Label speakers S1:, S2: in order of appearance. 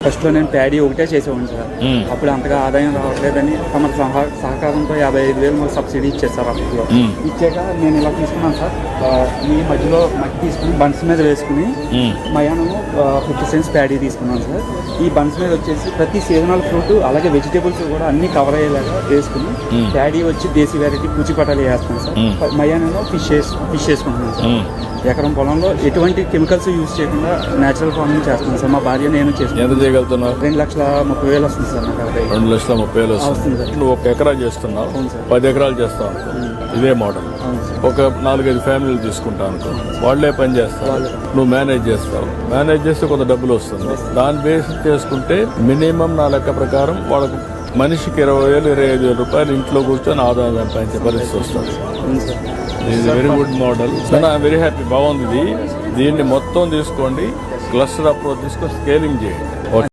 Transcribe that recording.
S1: ఫస్ట్లో నేను ప్యాడీ ఒకటే చేసేవాడిని సార్. అప్పుడు అంతగా ఆదాయం రావట్లేదని తమ సహ- సహకారంతో యాభై ఐదు వేలు మాకు సబ్సిడీ ఇచ్చేసారు అప్పట్లో
S2: మ్మ్.
S1: ఇచ్చాక నేను ఇలా తీసుకున్నాను సార్ ఈ మధ్యలో మట్టి తీసుకుని బన్స్ మీద వేసుకుని. మయానము ఫిఫ్టీ సెంట్స్ ప్యాడీ తీసుకున్నాను సార్ ఈ బన్స్ మీద వచ్చేసి ప్రతి సీజనల్ ఫ్రూట్ అలాగే వెజిటేబుల్స్ కూడా అన్ని కవర్ అయ్యేలాగా వేసుకుని. ప్యాడీ వచ్చి దేశీ వెరైటీ కూచిపటాలు వేస్తాను సార్
S2: మ్మ్.
S1: మయానేమో ఫిష్ ఫిష్ వేసుకుంటున్నాను సార్. ఎకరం పొలంలో ఎటువంటి కెమికల్స్ యూజ్ చేయకుండా నేచురల్ ఫార్మింగ్ చేస్తున్నాను సార్ మా భార్య నేను చేస్తున్నాను
S2: చేయగలుగుతున్నావు
S1: రెండు లక్షల ముప్పై వేలు వస్తుంది సార్ నాకు
S2: రెండు లక్షల ముప్పై వేలు
S1: వస్తుంది.
S2: నువ్వు ఒక ఎకరా చేస్తున్నావు. పది ఎకరాలు చేస్తావు ఇదే మోడల్. ఒక నాలుగైదు ఫ్యామిలీలు తీసుకుంటావు అనుకో. వాళ్ళే పని చేస్తారు.
S1: వాళ్ళే.
S2: నువ్వు మేనేజ్ చేస్తావు. మేనేజ్ చేస్తే కొంత డబ్బులు వస్తుంది. దాన్ని బేస్ చేసుకుంటే మినిమం నా లెక్క ప్రకారం వాళ్ళకు మనిషికి ఇరవై వేలు ఇరవై ఐదు వేల రూపాయలు ఇంట్లో కూర్చొని ఆదాయం సంపాదించే పరిస్థితి వస్తుంది. ఇది very good model very happy బాగుంది దీన్ని మొత్తం తీసుకోండి. क्लस्टर अप्रोच जिसको स्केलिंग जो है